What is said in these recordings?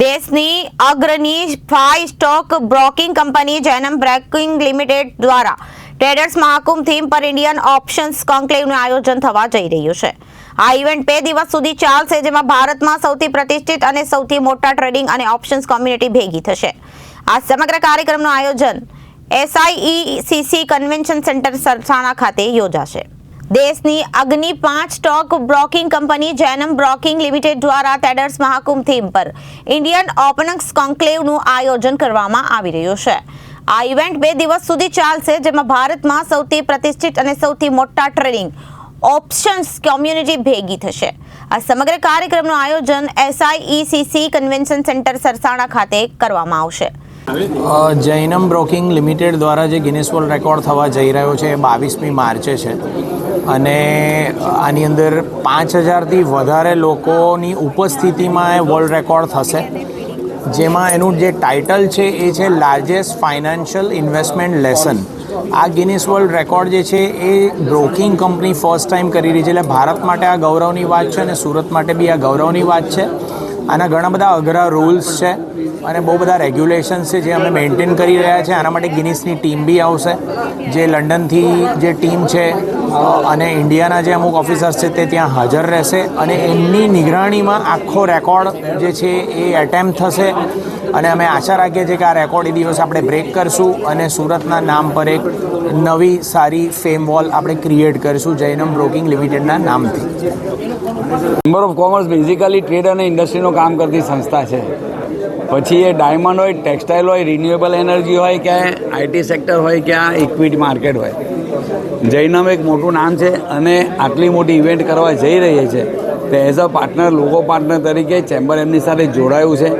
દેશની અગ્રણી phi stock broking company Jainam broking limited દ્વારા ટ્રેડર્સ મહાકુંભ થીમ પર ઇન્ડિયન ઓપ્શન્સ કોન્ક્લેવનું આયોજન થવા જઈ રહ્યું છે. આ ઇવેન્ટ બે દિવસ સુધી ચાલશે, જેમાં ભારતમાં સૌથી પ્રતિષ્ઠિત અને સૌથી મોટા ટ્રેડિંગ અને ઓપ્શન્સ કોમ્યુનિટી ભેગી થશે. આ સમગ્ર કાર્યક્રમનું આયોજન એસઆઈઈસીસી કન્વેન્શન સેન્ટર સરસાણા ખાતે યોજાશે. દેશની અગ્નિ પાંચ stock broking company Jainam broking limited દ્વારા ટ્રેડર્સ મહાકુંભ થીમ પર ઇન્ડિયન ઓપનક્સ કોન્ક્લેવનું આયોજન કરવામાં આવી રહ્યું છે. આ ઇવેન્ટ બે દિવસ સુધી ચાલશે, જેમાં ભારતમાં સૌથી પ્રતિષ્ઠિત અને સૌથી મોટા ટ્રેડિંગ ઓપ્શન્સ કોમ્યુનિટી ભેગી થશે. આ સમગ્ર કાર્યક્રમનું આયોજન એસઆઈઈસીસી કન્વેન્શન સેન્ટર સરસાણા ખાતે કરવામાં આવશે. જૈનમ બ્રોકિંગ લિમિટેડ દ્વારા જે ગિનેસ વર્લ્ડ રેકોર્ડ થવા જઈ રહ્યો છે, એ બાવીસમી માર્ચે છે. અને આની અંદર પાંચ હજારથી વધારે લોકોની ઉપસ્થિતિમાં એ વર્લ્ડ રેકોર્ડ થશે. જેમાં એનું જે ટાઇટલ છે એ છે લાર્જેસ્ટ ફાઇનાન્શિયલ ઇન્વેસ્ટમેન્ટ લેસન આ ગિનિસ વર્લ્ડ રેકોર્ડ જે છે એ બ્રોકિંગ કંપની ફર્સ્ટ ટાઈમ કરી રહી છે. એટલે ભારત માટે આ ગૌરવની વાત છે અને સુરત માટે બી આ ગૌરવની વાત છે. આના ઘણા બધા અઘરા રૂલ્સ છે અને બહુ બધા રેગ્યુલેશન્સ છે જે અમે મેન્ટેન કરી રહ્યા છે. આના માટે ગિનિસની ટીમ બી આવશે. જે લંડનથી જે ટીમ છે અને ઇન્ડિયાના જે અમુક ઓફિસર્સ છે તે ત્યાં હાજર રહેશે અને એમની નિગરાણીમાં આખો રેકોર્ડ જે છે એ એટેમ્પ થશે. અને અમે આશા રાખીએ છીએ કે આ રેકોર્ડ એ દિવસ આપણે બ્રેક કરશું અને સુરતના નામ પર એક નવી સારી ફેમ વોલ આપણે ક્રિએટ કરીશું જૈનમ બ્રોકિંગ લિમિટેડના નામથી. Chamber of commerce basically trade અને ઇન્ડસ્ટ્રીનું કામ કરતી સંસ્થા છે. પછી એ ડાયમંડ હોય ટેક્સટાઇલ હોય રિન્યુએબલ એનર્જી હોય કે આઈટી સેક્ટર હોય કે આ ઇક્વિટી માર્કેટ હોય. જૈનમ એક મોટું નામ છે અને આટલી મોટી ઇવેન્ટ કરવા જઈ રહી છે. તો એઝ અ પાર્ટનર લોકો પાર્ટનર તરીકે ચેમ્બર એમની સાથે જોડાયું છે.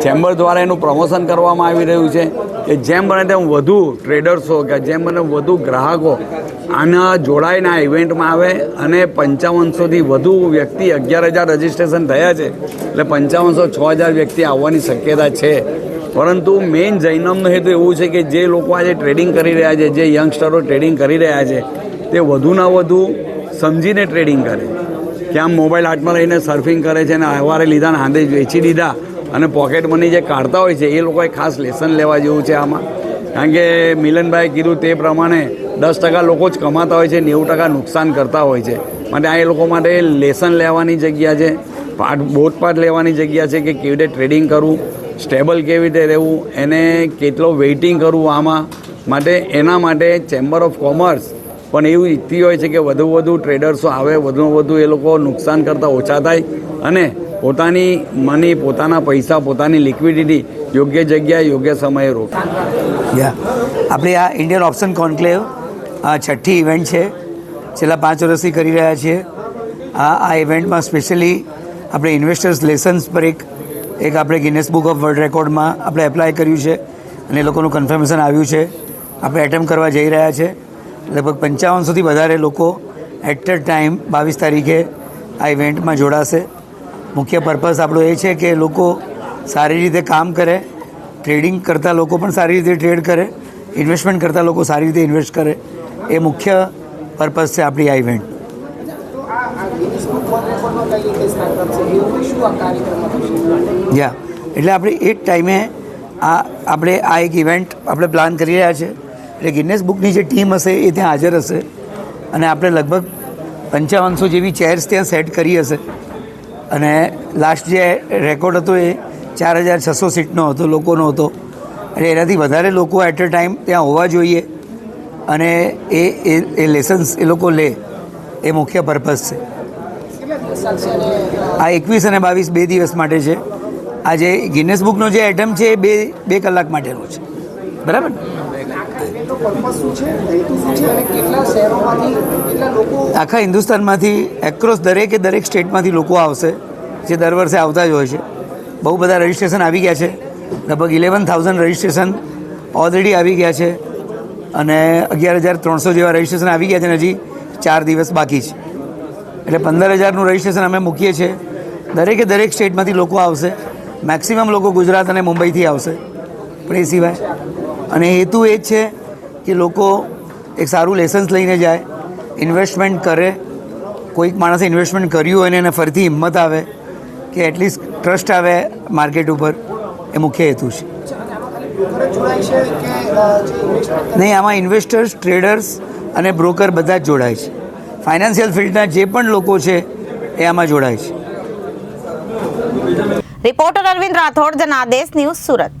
ચેમ્બર દ્વારા એનું પ્રમોશન કરવામાં આવી રહ્યું છે કે જેમ બને તેમ વધુ ટ્રેડર્સો કે જેમ બને વધુ ગ્રાહકો આના જોડાઈને આ ઇવેન્ટમાં આવે અને પંચાવનસોથી વધુ વ્યક્તિ અગિયાર હજાર રજીસ્ટ્રેશન થયા છે. એટલે પંચાવનસો, છ હજાર વ્યક્તિ આવવાની શક્યતા છે. પરંતુ મેઇન જૈનમનો હેતુ એવું છે કે જે લોકો આજે ટ્રેડિંગ કરી રહ્યા છે, જે યંગસ્ટરો ટ્રેડિંગ કરી રહ્યા છે, તે વધુના વધુ સમજીને ટ્રેડિંગ કરે. કે આમ મોબાઈલ હાથમાં લઈને સર્ફિંગ કરે છે અને સવારે લીધા ને હાંધે વેચી દીધા અને પોકેટ મની જે કાઢતા હોય છે, એ લોકોએ ખાસ લેસન લેવા જેવું છે આમાં. કારણ કે મિલનભાઈ કીધું તે પ્રમાણે દસ ટકા લોકો જ કમાતા હોય છે, નેવું ટકા નુકસાન કરતા હોય છે. માટે આ એ લોકો માટે લેસન લેવાની જગ્યા છે, પાઠ, બોધપાઠ લેવાની જગ્યા છે કે કેવી રીતે ટ્રેડિંગ કરવું. સ્ટેબલ કેવી રીતે રહેવું, એને કેટલો વેઇટિંગ કરવું આમાં માટે, એના માટે ચેમ્બર ઓફ કોમર્સ પણ એવું ઈચ્છતી હોય છે કે વધુ વધુ ટ્રેડર્સો આવે વધુ વધુ એ લોકો નુકસાન કરતાં ઓછા થાય અને પોતાની મની પોતાના પૈસા, પોતાની લિક્વિડિટી યોગ્ય જગ્યાએ, યોગ્ય સમયે રોકે. આપણે આ ઇન્ડિયન ઓપ્શન કોન્ક્લેવ આ છઠ્ઠી ઇવેન્ટ છે. છેલ્લા પાંચ વર્ષથી કરી રહ્યા છીએ. આ આ ઇવેન્ટમાં સ્પેશિયલી આપણે ઇન્વેસ્ટર્સ લેસન્સ પર એક એક આપણે ગિનેસ બુક ઓફ વર્લ્ડ રેકોર્ડમાં આપણે એપ્લાય કર્યું છે અને એ લોકોનું કન્ફર્મેશન આવ્યું છે. આપણે એટેમ્પ કરવા જઈ રહ્યા છે. લગભગ પંચાવનસોથી વધારે લોકો એટ અ ટાઈમ બાવીસ તારીખે આ ઇવેન્ટમાં જોડાશે. મુખ્ય પર્પઝ આપણો એ છે કે લોકો સારી રીતે કામ કરે ટ્રેડિંગ કરતા લોકો પણ સારી રીતે ટ્રેડ કરે ઇન્વેસ્ટમેન્ટ કરતા લોકો સારી રીતે ઇન્વેસ્ટ કરે. એ મુખ્ય પર્પઝ છે આપણી આ ઇવેન્ટ યા, એટલે આપણે એ જ ટાઈમે આ આપણે આ એક ઇવેન્ટ આપણે પ્લાન કરી રહ્યા છે. એટલે ગિનેસ બુકની જે ટીમ હશે એ ત્યાં હાજર હશે. અને આપણે લગભગ પંચાવનસો જેવી ચેર્સ ત્યાં સેટ કરી હશે. અને લાસ્ટ જે રેકોર્ડ હતો એ ચાર હજાર છસો સીટનો હતો, લોકોનો હતો. એટલે એનાથી વધારે લોકો એટ અ ટાઈમ ત્યાં હોવા જોઈએ. અને એ એ લેસન્સ એ લોકો લે. એ મુખ્ય પર્પઝ છે. આ એકવીસ અને બાવીસ બે દિવસ માટે છે. આ જે ગિનેસ બુકનો જે એટમ છે એ બે બે કલાક માટેનો છે. બરાબર? આખા હિન્દુસ્તાનમાંથી એક્રોસ દરેકે દરેક સ્ટેટમાંથી લોકો આવશે, જે દર વર્ષે આવતા જ હોય છે. બહુ બધા રજિસ્ટ્રેશન આવી ગયા છે. લગભગ ઇલેવન થાઉઝન્ડ રજિસ્ટ્રેશન ઓલરેડી આવી ગયા છે. અને અગિયાર હજાર ત્રણસો જેવા રજિસ્ટ્રેશન આવી ગયા છે હજી ચાર દિવસ બાકી છે. એટલે પંદર હજારનું રજિસ્ટ્રેશન અમે મૂકીએ છીએ. દરેકે દરેક સ્ટેટમાંથી લોકો આવશે. મેક્સિમમ લોકો ગુજરાત અને મુંબઈથી આવશે. પણ એ સિવાય. અને હેતુ એ જ છે કે લોકો એક સારું લેસન્સ લઈને જાય ઇન્વેસ્ટમેન્ટ કરે. કોઈક માણસે ઇન્વેસ્ટમેન્ટ કર્યું હોય અને એને ફરીથી હિંમત આવે કે એટલીસ્ટ ટ્રસ્ટ આવે માર્કેટ ઉપર. એ મુખ્ય હેતુ છે. નહીં આમાં ઇન્વેસ્ટર્સ ટ્રેડર્સ અને બ્રોકર બધા જ જોડાય છે. ફાઇનાન્શિયલ ફિલ્ડના જે પણ લોકો છે, એ આમાં જોડાય છે. Reporter Arvind Rathod, Janadesh news Surat.